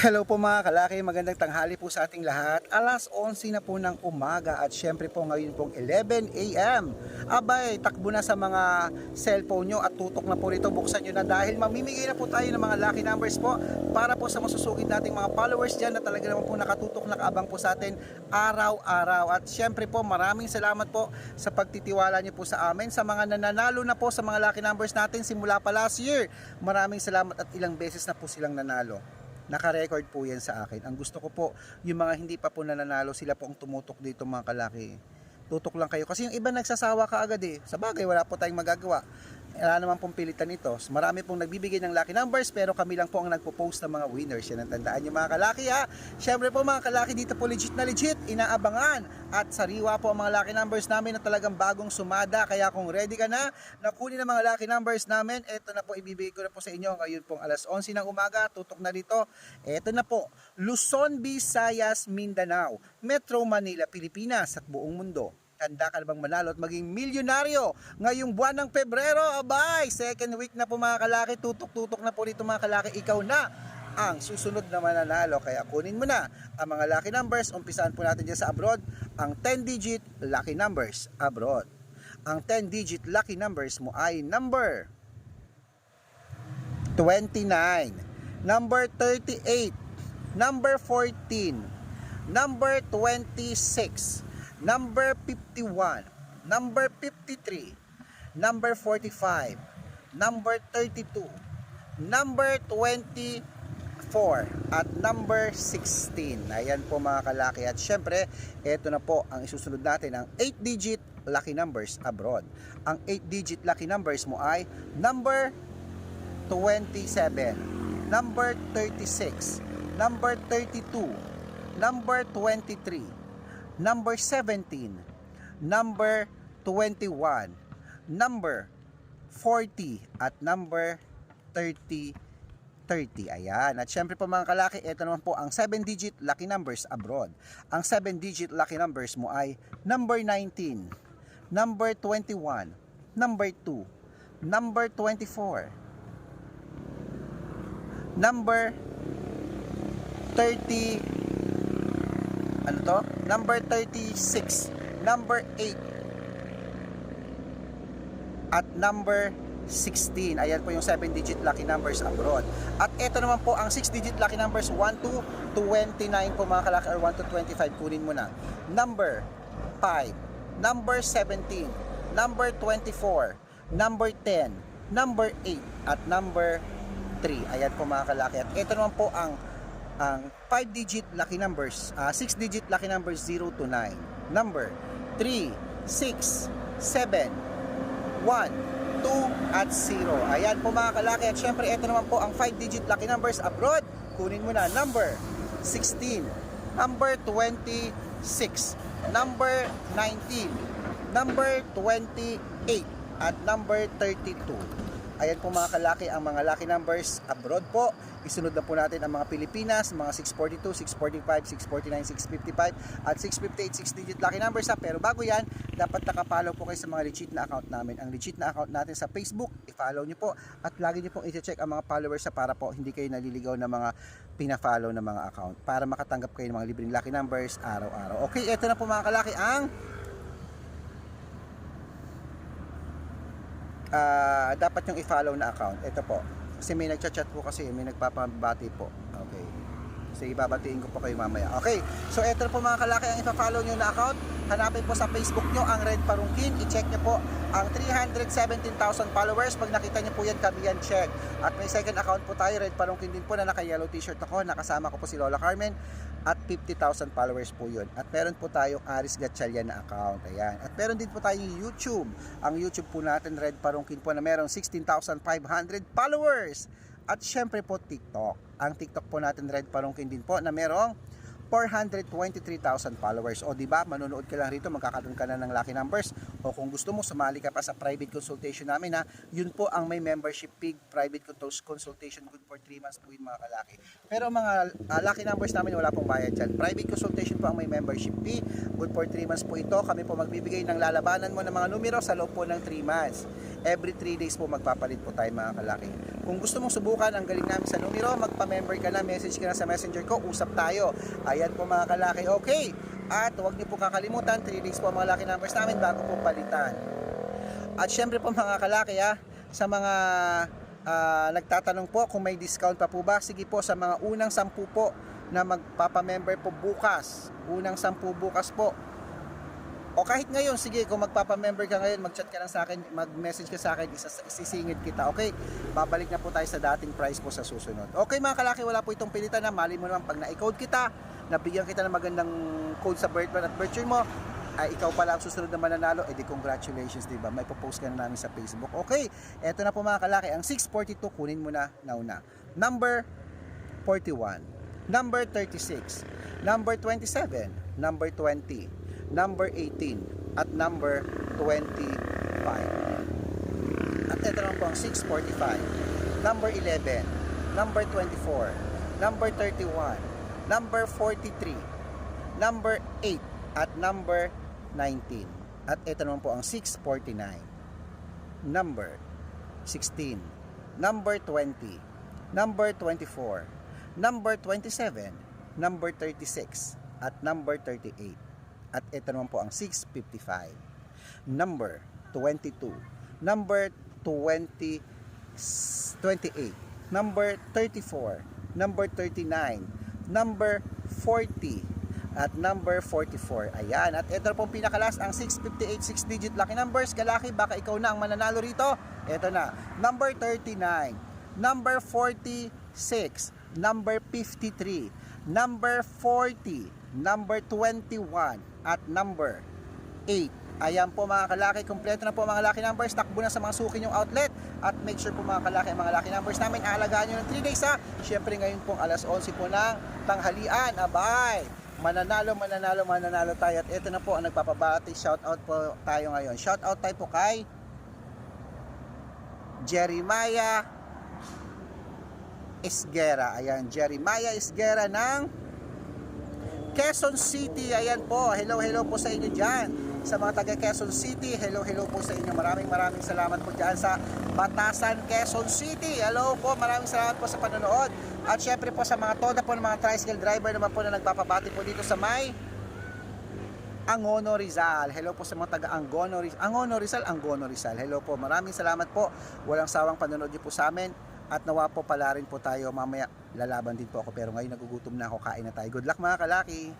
Hello po mga kalaki, magandang tanghali po sa ating lahat. Alas 11 na po ng umaga at syempre po ngayon pong 11 a.m. Abay, takbo na sa mga cellphone nyo at tutok na po rito. Buksan nyo na dahil mamimigay na po tayo ng mga lucky numbers po para po sa masusugid nating mga followers dyan na talaga naman po nakatutok, nakaabang po sa atin araw-araw. At syempre po maraming salamat po sa pagtitiwala nyo po sa amin. Sa mga nananalo na po sa mga lucky numbers natin simula pa last year. Maraming salamat at ilang beses na po silang nanalo naka-record po yan sa akin. Ang gusto ko po, yung mga hindi pa po nananalo, sila po ang tumutok dito mga kalaki. Tutok lang kayo. Kasi yung iba nagsasawa ka agad eh. Sa bagay, wala po tayong magagawa. Wala naman pong pilitan ito. Marami pong nagbibigay ng lucky numbers, pero kami lang po ang nagpo-post ng mga winners. Yan ang tandaan nyo mga kalaki ha. Siyempre po mga kalaki, dito po legit na legit, inaabangan. At sariwa po ang mga lucky numbers namin na talagang bagong sumada. Kaya kung ready ka na, nakunin ang mga lucky numbers namin, eto na po, ibibigay ko na po sa inyo ngayon pong alas 11 ng umaga, tutok na dito. Eto na po, Luzon, Visayas, Mindanao, Metro Manila, Pilipinas at buong mundo. Handa ka bang manalo at maging milyonaryo ngayong buwan ng Pebrero? Abay, second week na po mga kalaki, tutok-tutok na po dito mga kalaki, ikaw na ang susunod na mananalo. Kaya kunin mo na ang mga lucky numbers. Umpisahan po natin dyan sa abroad, ang 10-digit lucky numbers abroad. Ang 10-digit lucky numbers mo ay number 29, number 38, number 14, number 26, number 51, number 53, number 45, number 32, number 24, at number 16. Ayan po mga kalaki. At syempre, ito na po ang isusunod natin, ang 8-digit lucky numbers abroad. Ang 8-digit lucky numbers mo ay number 27, number 36, number 32, number 23, number 17, number 21, number 40, at number 30, 30. Ayan. At syempre po mga kalaki, ito naman po ang 7-digit lucky numbers abroad. Ang 7-digit lucky numbers mo ay number 19, number 21, number 2, number 24, number 30 ano to? Number 36, number 8 at number 16. Ayan po yung 7-digit lucky numbers abroad. At ito naman po ang 6-digit lucky numbers 1 to 29 po mga kalaki or 1 to 25. Kunin mo na. Number 5, number 17, number 24, number 10, number 8, at number 3. Ayan po mga kalaki. At ito naman po ang ang 5-digit lucky numbers, 6-digit lucky numbers 0 to 9. Number 3, 6, 7, 1, 2, at 0. Ayan po mga kalaki. At syempre, ito naman po ang 5-digit lucky numbers abroad. Kunin mo na. Number 16, number 26, number 19, number 28, at number 32. Ayan po mga kalaki ang mga lucky numbers abroad po. Isunod na po natin ang mga Pilipinas, mga 642, 645, 649, 655 at 658 6-digit lucky numbers ha. Pero bago yan, dapat nakapollow po kayo sa mga legit na account namin. Ang legit na account natin sa Facebook, i-follow nyo po at lagi nyo pong i-check ang mga followers sa para po hindi kayo naliligaw ng mga pina-follow na mga account para makatanggap kayo ng mga libreng lucky numbers araw-araw. Okay, eto na po mga kalaki ang ah dapat yung i-follow na account. Ito po. Kasi may nagchat-chat po kasi, may nagpapabati po. Okay. So ibabatiin ko po kayo mamaya. Okay. So ito po mga kalaki ang ipa-follow nyo na account. Hanapin po sa Facebook nyo ang Red Parungkin. I-check nyo po ang 317,000 followers. Pag nakita nyo po yan, kami yan check. At may second account po tayo, Red Parungkin din po na naka-yellow t-shirt ako. Nakasama ko po si Lola Carmen. At 50,000 followers po yun. At meron po tayong Aris Gatchalian na account. Ayan. At meron din po tayong YouTube. Ang YouTube po natin, Red Parungkin po na meron 16,500 followers. At syempre po TikTok. Ang TikTok po natin Red Parungkin din po na merong 423,000 followers. O di ba, manonood ka lang rito, magkakaroon ka na ng lucky numbers. O kung gusto mo, sumali ka pa sa private consultation namin ha. Yun po ang may membership pig private cons- consultation good for 3 months po yun mga kalaki. Pero mga uh, lucky numbers namin wala pong bayad dyan. Private consultation po ang may membership fee. Good for 3 months po ito. Kami po magbibigay ng lalabanan mo ng mga numero sa loob po ng 3 months. Every 3 days po magpapalit po tayo mga kalaki. Kung gusto mong subukan ang galing namin sa numero, magpa-member ka na, message ka na sa messenger ko, usap tayo. Ayan po mga kalaki. Okay. At huwag niyo po kakalimutan, 3 days po ang mga lucky numbers namin bago po palitan. At syempre po mga kalaki ha, sa mga ah, nagtatanong po kung may discount pa po ba, sige po sa mga unang 10 po na magpapamember po bukas. Unang 10 bukas po. O kahit ngayon, sige, kung magpapamember ka ngayon, mag-chat ka lang sa akin, mag-message ka sa akin, isas- isisingit kita, okay? Babalik na po tayo sa dating price po sa susunod. Okay mga kalaki, wala po itong pilitan na, mali mo naman pag na-code kita, nabigyan kita ng magandang code sa birth month at year mo, ay ikaw pala ang susunod na mananalo, edi congratulations, di ba? May post ka na namin sa Facebook. Okay, eto na po mga kalaki, ang 642, kunin mo na, nauna. Number 41, number 36, number 27, number 20, number 18, at number 25. At ito naman po ang 645, number 11, number 24, number 31, number 43, number 8, at number 19. At ito naman po ang 649, number 16, number 20, number 24, number 27, number 36, at number 38. At ito naman po ang 655, number 22, number 20, 28, number 34, number 39, number 40, at number 44. Ayan. At ito pong pinakalas ang 658 6-digit lucky numbers. Kalaki, baka ikaw na ang mananalo rito. Ito na. Number 39, number 46, number 53, number 40, number 21, at number 8. Ayan po mga kalaki, kompleto na po mga lucky numbers. Takbo na sa mga suki yung outlet. At make sure po mga kalaki, mga lucky numbers namin, aalagaan nyo ng 3 days ha. Siyempre ngayon pong alas 11 po ng tanghalian. Abay! Mananalo, mananalo, mananalo tayo. At ito na po ang nagpapabati. Shout out po tayo ngayon. Shout out tayo po kay Jeremiah Isgera. Ayan, Jeremiah Isgera ng Quezon City. Ayan po. Hello, hello po sa inyo dyan. Sa mga taga Quezon City, hello, hello po sa inyo. Maraming maraming salamat po dyan sa Batasan, Quezon City. Hello po, maraming salamat po sa panonood. At syempre po sa mga toda po ng mga tricycle driver naman po na nagpapabati po dito sa may Angono Rizal. Hello po sa mga taga Angono Rizal. Angono Rizal, Angono Rizal. Hello po. Maraming salamat po. Walang sawang panonood niyo po sa amin. At nawa po pala rin po tayo mamaya lalaban din po ako pero ngayon nagugutom na ako kain na tayo. Good luck mga kalaki.